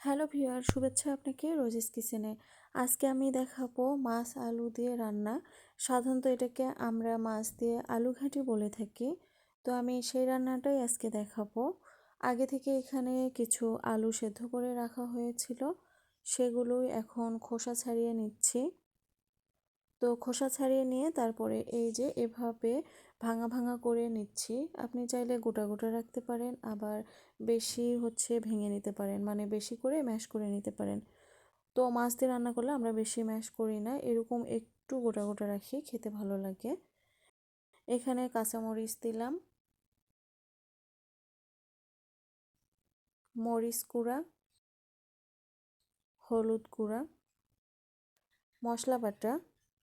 Hello viewer, শুভেচ্ছা আপনাকে Rosie's কিচেনে। আজকে আমি দেখাবো মাছ আলু দিয়ে রান্না। সাধারণত এটাকে আমরা মাছ দিয়ে আলু ঘাঁটি বলে থাকি। তো আমি সেই রান্নাটাই আজকে দেখাবো। আগে থেকে এখানে কিছু আলু সেদ্ধ করে রাখা হয়েছিল। সেগুলোই এখন খোসা ছাড়িয়ে নিচ্ছি। তো খোসা ছাড়িয়ে নিয়ে তারপরে এই যে এভাবে ভাঙা ভাঙা করে নিচ্ছি। আপনি চাইলে গোটা গোটা রাখতে পারেন, আবার বেশি হচ্ছে ভেঙে নিতে পারেন মানে বেশি করে ম্যাশ করে নিতে পারেন। তো মাছ দিয়ে রান্না করলে আমরা বেশি ম্যাশ করি না, এরকম একটু গোটা গোটা রাখি, খেতে ভালো লাগে। এখানে কাঁচামরিচ দিলাম। মরিচ গুঁড়া, হলুদ কুড়া মশলা বাটা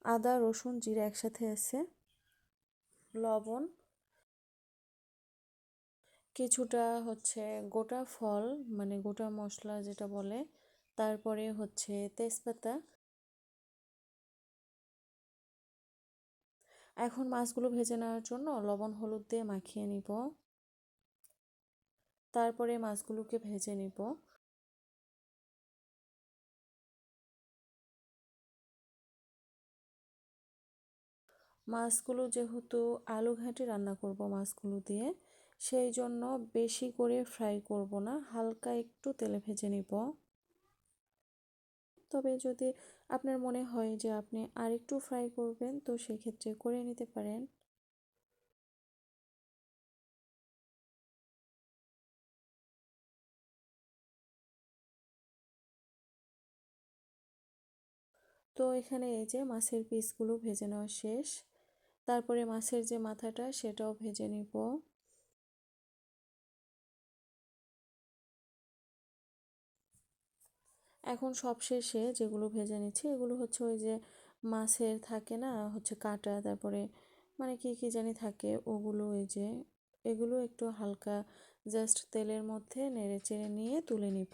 আদা, রসুন, জিরা একসাথে আছে, লবণ, কিছুটা হচ্ছে গোটা ফল মানে গোটা মশলা যেটা বলে, তারপরে হচ্ছে তেজপাতা। এখন মাছগুলো ভেজে নেওয়ার জন্য লবণ, হলুদ দিয়ে মাখিয়ে নিব। তারপরে মাছগুলোকে ভেজে নিব। মাছগুলো যেহেতু আলু ঘাঁটি রান্না করব মাছগুলো দিয়ে, সেই জন্য বেশি করে ফ্রাই করব না, হালকা একটু তেলে ভেজে নিব। তবে যদি আপনার মনে হয় যে আপনি আরেকটু ফ্রাই করবেন, তো সেক্ষেত্রে করে নিতে পারেন। তো এখানে এই যে মাছের পিসগুলো ভেজে নেওয়া শেষ। তারপরে মাছের যে মাথাটা, সেটাও ভেজে নিব। এখন সবশেষে যেগুলো ভেজে নিচ্ছি, এগুলো হচ্ছে ওই যে মাছের থাকে না, হচ্ছে কাটা, তারপরে মানে কি কি জানি থাকে, ওগুলো ওই যে, এগুলো একটু হালকা জাস্ট তেলের মধ্যে নেড়ে চেড়ে নিয়ে তুলে নিব।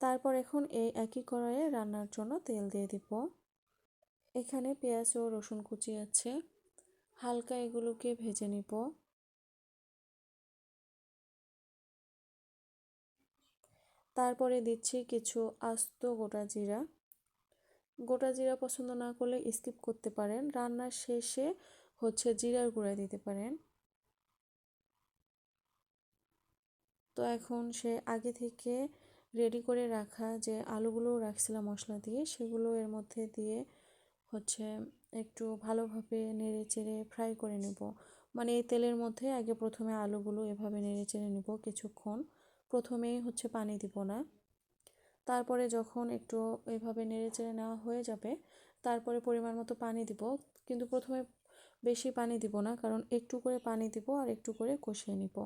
তারপর এখন এই একই কড়াইয়ে রান্নার জন্য তেল দিয়ে দিব। এখানে পেঁয়াজ ও রসুন কুচি আছে। হালকা এগুলোকে ভেজে নিব। তারপরে দিচ্ছি কিছু আস্ত গোটা জিরা। গোটা জিরা পছন্দ না করলে স্কিপ করতে পারেন। রান্নার শেষে হচ্ছে জিরার গুঁড়া দিতে পারেন। তো এখন সে আগে থেকে রেডি করে রাখা যে আলুগুলো রাখছিলাম মশলা দিয়ে, সেগুলো এর মধ্যে দিয়ে হচ্ছে একটু ভালোভাবে নেড়ে চেড়ে ফ্রাই করে নেব। মানে এই তেলের মধ্যে আগে প্রথমে আলুগুলো এভাবে নেড়ে চেড়ে নেব কিছুক্ষণ। প্রথমেই হচ্ছে পানি দিব না। তারপরে যখন একটু এভাবে নেড়ে চেড়ে নেওয়া হয়ে যাবে, তারপরে পরিমাণ মতো পানি দিব। কিন্তু প্রথমে বেশি পানি দিব না, কারণ একটু করে পানি দিব আর একটু করে কষিয়ে নিব।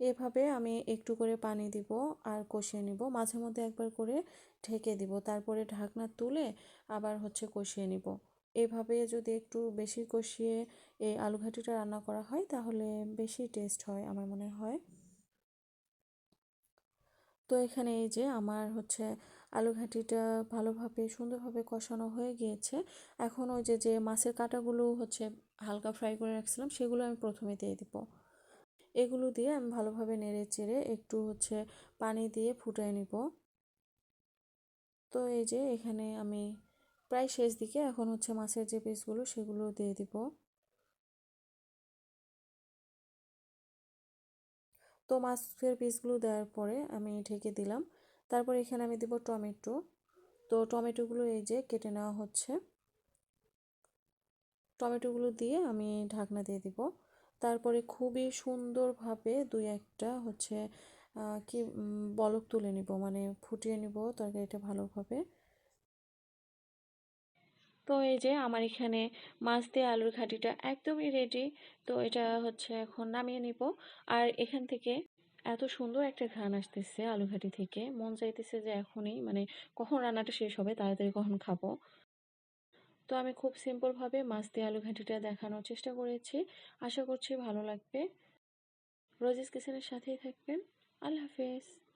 এভাবে আমি একটু করে পানি দিব আর কষিয়ে নিব। মাঝে মধ্যে একবার করে ঢেকে দিব। তারপরে ঢাকনা তুলে আবার হচ্ছে কষিয়ে নিব। এভাবে যদি একটু বেশি কষিয়ে এই আলু ঘাটিটা রান্না করা হয়, তাহলে বেশি টেস্ট হয় আমার মনে হয়। তো এখানে এই যে আমার হচ্ছে আলু ঘাটিটা ভালোভাবে সুন্দরভাবে কষানো হয়ে গিয়েছে। এখন ওই যে যে মাছের কাটাগুলো হচ্ছে হালকা ফ্রাই করে রাখছিলাম, সেগুলো আমি প্রথমে দিয়ে দিব। এগুলো দিয়ে আমি ভালোভাবে নেড়ে চেড়ে একটু হচ্ছে পানি দিয়ে ফুটিয়ে নিব। তো এই যে এখানে আমি প্রায় শেষ দিকে এখন হচ্ছে মাছের যে পিসগুলো সেগুলো দিয়ে দিব। তো মাছের পিসগুলো দেওয়ার পরে আমি ঢেকে দিলাম। তারপর এখানে আমি দেব টমেটো। তো টমেটোগুলো এই যে কেটে নেওয়া হচ্ছে। টমেটোগুলো দিয়ে আমি ঢাকনা দিয়ে দিব। তারপরে খুবই সুন্দরভাবে দুই একটা হচ্ছে কি বলক তুলে নিব মানে ফুটিয়ে নিব তরকারিটা ভালোভাবে। তো এই যে আমার এখানে মাছ দিয়ে আলুর ঘাটিটা একদমই রেডি তো এটা হচ্ছে এখন নামিয়ে নিব। আর এখান থেকে এত সুন্দর একটা ঘ্রাণ আসতেছে আলু ঘাটি থেকে, মন চাইতেছে যে এখনই মানে কখন রান্নাটা শেষ হবে, তাড়াতাড়ি কখন খাব। তো আমি খুব সিম্পলভাবে মাছ দিয়ে আলু ঘাঁটিটা দেখানোর চেষ্টা করেছি। আশা করছি ভালো লাগবে। রোজিস কিচেনের সাথেই থাকবেন। আল্লাহ হাফেজ।